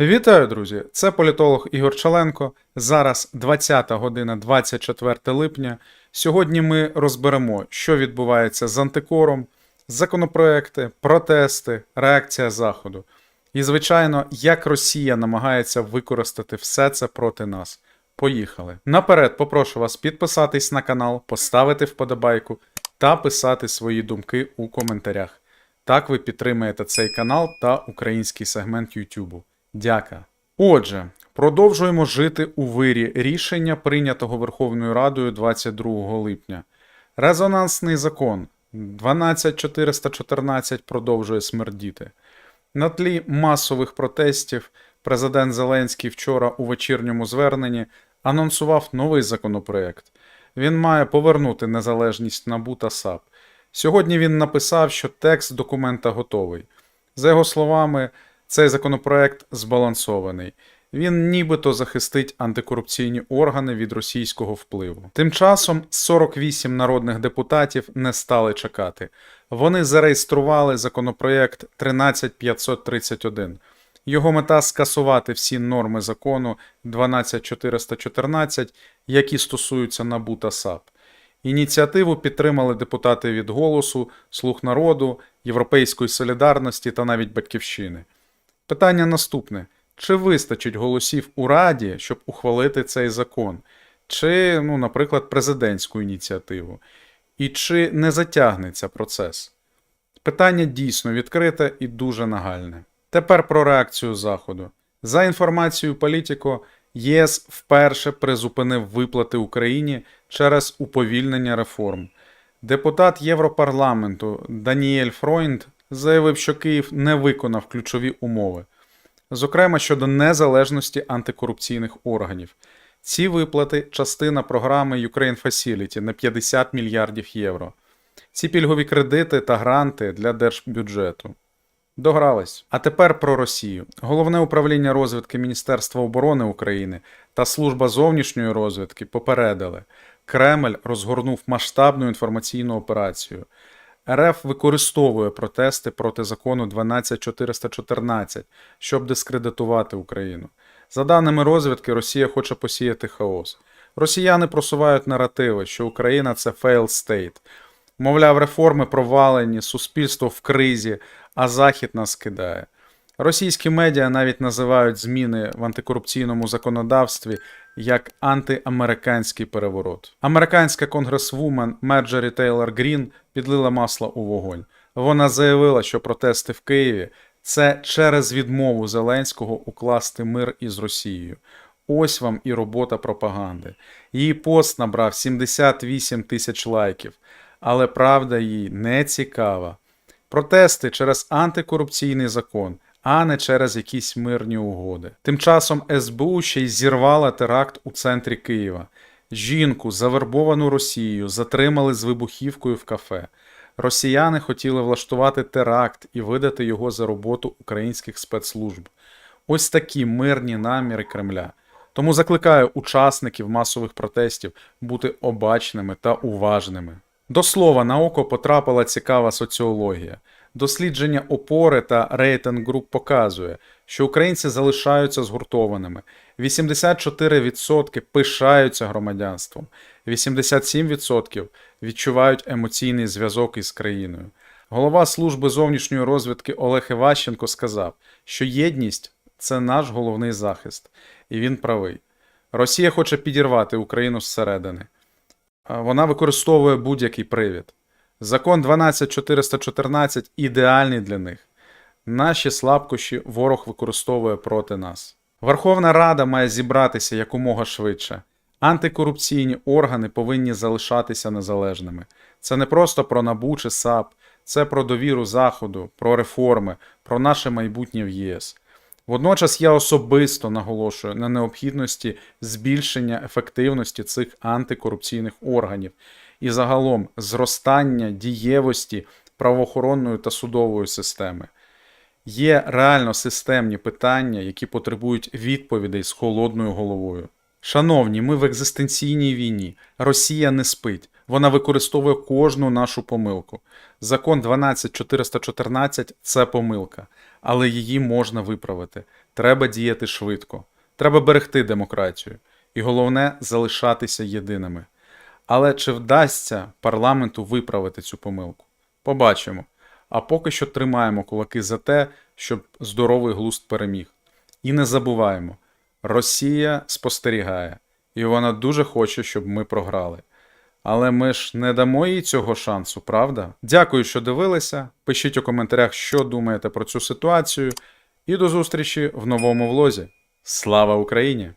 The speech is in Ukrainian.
Вітаю, друзі! Це політолог Ігор Чаленко. Зараз 20 година 24 липня. Сьогодні ми розберемо, що відбувається з антикором, законопроекти, протести, реакція Заходу. І, звичайно, як Росія намагається використати все це проти нас. Поїхали. Наперед попрошу вас підписатись на канал, поставити вподобайку та писати свої думки у коментарях. Так ви підтримаєте цей канал та український сегмент YouTube. Дяка. Отже, продовжуємо жити у вирі рішення, прийнятого Верховною Радою 22 липня. Резонансний закон 12414 продовжує смердіти. На тлі масових протестів президент Зеленський вчора у вечірньому зверненні анонсував новий законопроект. Він має повернути незалежність НАБУ та САП. Сьогодні він написав, що текст документа готовий. За його словами, цей законопроект збалансований. Він нібито захистить антикорупційні органи від російського впливу. Тим часом 48 народних депутатів не стали чекати. Вони зареєстрували законопроект 13531. Його мета скасувати всі норми закону 12414, які стосуються НАБУ та САП. Ініціативу підтримали депутати від Голосу, Слуг народу, Європейської солідарності та навіть Батьківщини. Питання наступне: чи вистачить голосів у Раді, щоб ухвалити цей закон, чи, ну, наприклад, президентську ініціативу? І чи не затягнеться процес? Питання дійсно відкрите і дуже нагальне. Тепер про реакцію Заходу. За інформацією Політіко, ЄС вперше призупинив виплати Україні через уповільнення реформ. Депутат Європарламенту Даніель Фройнд заявив, що Київ не виконав ключові умови, зокрема щодо незалежності антикорупційних органів. Ці виплати частина програми Ukraine Facility на 50 мільярдів євро. Ці пільгові кредити та гранти для держбюджету. Догрались. А тепер про Росію. Головне управління розвідки Міністерства оборони України та служба зовнішньої розвідки попередили, Кремль розгорнув масштабну інформаційну операцію. РФ використовує протести проти закону 12414, щоб дискредитувати Україну. За даними розвідки, Росія хоче посіяти хаос. Росіяни просувають наративи, що Україна це fail state. Мовляв, реформи провалені, суспільство в кризі, а Захід нас кидає. Російські медіа навіть називають зміни в антикорупційному законодавстві як антиамериканський переворот. Американська конгресвумен Мерджері Тейлор Грін підлила масло у вогонь. Вона заявила, що протести в Києві це через відмову Зеленського укласти мир із Росією. Ось вам і робота пропаганди. Її пост набрав 78 тисяч лайків, але правда їй не цікава. Протести через антикорупційний закон, а не через якісь мирні угоди. Тим часом СБУ ще й зірвала теракт у центрі Києва. Жінку, завербовану Росією, затримали з вибухівкою в кафе. Росіяни хотіли влаштувати теракт і видати його за роботу українських спецслужб. Ось такі мирні наміри Кремля. Тому закликаю учасників масових протестів бути обачними та уважними. До слова, на око потрапила цікава соціологія. Дослідження опори та рейтинг груп показує, що українці залишаються згуртованими. 84% пишаються громадянством, 87% відчувають емоційний зв'язок із країною. Голова служби зовнішньої розвідки Олег Іващенко сказав, що єдність це наш головний захист, і він правий. Росія хоче підірвати Україну зсередини. Вона використовує будь-який привід. Закон 12414 ідеальний для них. Наші слабкощі ворог використовує проти нас. Верховна Рада має зібратися якомога швидше. Антикорупційні органи повинні залишатися незалежними. Це не просто про НАБУ чи САП, це про довіру Заходу, про реформи, про наше майбутнє в ЄС. Водночас я особисто наголошую на необхідності збільшення ефективності цих антикорупційних органів і загалом зростання дієвості правоохоронної та судової системи. Є реально системні питання, які потребують відповідей з холодною головою. Шановні, ми в екзистенційній війні. Росія не спить. Вона використовує кожну нашу помилку. Закон 12414 це помилка. але її можна виправити. Треба діяти швидко. Треба берегти демократію. І головне залишатися єдиними. Але чи вдасться парламенту виправити цю помилку? Побачимо. А поки що тримаємо кулаки за те, щоб здоровий глузд переміг. І не забуваємо, Росія спостерігає, і вона дуже хоче, щоб ми програли. Але ми ж не дамо їй цього шансу, правда? Дякую, що дивилися. Пишіть у коментарях, що думаєте про цю ситуацію. І до зустрічі в новому влозі. Слава Україні!